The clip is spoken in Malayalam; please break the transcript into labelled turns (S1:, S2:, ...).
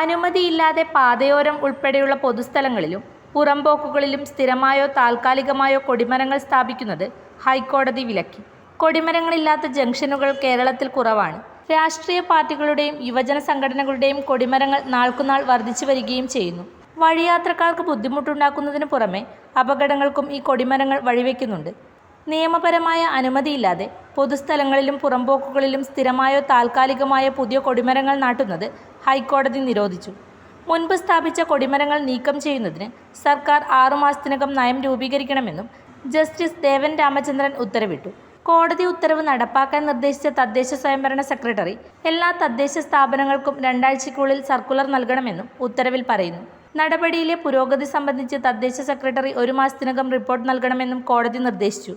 S1: അനുമതിയില്ലാതെ പാതയോരം ഉൾപ്പെടെയുള്ള പൊതുസ്ഥലങ്ങളിലും പുറംപോക്കുകളിലും സ്ഥിരമായോ താൽക്കാലികമായോ കൊടിമരങ്ങൾ സ്ഥാപിക്കുന്നത് ഹൈക്കോടതി വിലക്കി. കൊടിമരങ്ങളില്ലാത്ത ജംഗ്ഷനുകൾ കേരളത്തിൽ കുറവാണ്. രാഷ്ട്രീയ പാർട്ടികളുടെയും യുവജന സംഘടനകളുടെയും കൊടിമരങ്ങൾ നാൾക്കുനാൾ വർദ്ധിച്ചു വരികയും ചെയ്യുന്നു. വഴിയാത്രക്കാർക്ക് ബുദ്ധിമുട്ടുണ്ടാക്കുന്നതിന് പുറമെ അപകടങ്ങൾക്കും ഈ കൊടിമരങ്ങൾ വഴിവെക്കുന്നുണ്ട്. നിയമപരമായ അനുമതിയില്ലാതെ പൊതുസ്ഥലങ്ങളിലും പുറമ്പോക്കുകളിലും സ്ഥിരമായോ താൽക്കാലികമായോ പുതിയ കൊടിമരങ്ങൾ നാട്ടുന്നത് ഹൈക്കോടതി നിരോധിച്ചു. മുൻപ് സ്ഥാപിച്ച കൊടിമരങ്ങൾ നീക്കം ചെയ്യുന്നതിന് സർക്കാർ ആറുമാസത്തിനകം നയം രൂപീകരിക്കണമെന്നും ജസ്റ്റിസ് ദേവൻ രാമചന്ദ്രൻ ഉത്തരവിട്ടു. കോടതി ഉത്തരവ് നടപ്പാക്കാൻ നിർദ്ദേശിച്ച തദ്ദേശ സ്വയംഭരണ സെക്രട്ടറി എല്ലാ തദ്ദേശ സ്ഥാപനങ്ങൾക്കും രണ്ടാഴ്ചയ്ക്കുള്ളിൽ സർക്കുലർ നൽകണമെന്നും ഉത്തരവിൽ പറയുന്നു. നടപടിയിലെ പുരോഗതി സംബന്ധിച്ച് തദ്ദേശ സെക്രട്ടറി ഒരു മാസത്തിനകം റിപ്പോർട്ട് നൽകണമെന്നും കോടതി നിർദ്ദേശിച്ചു.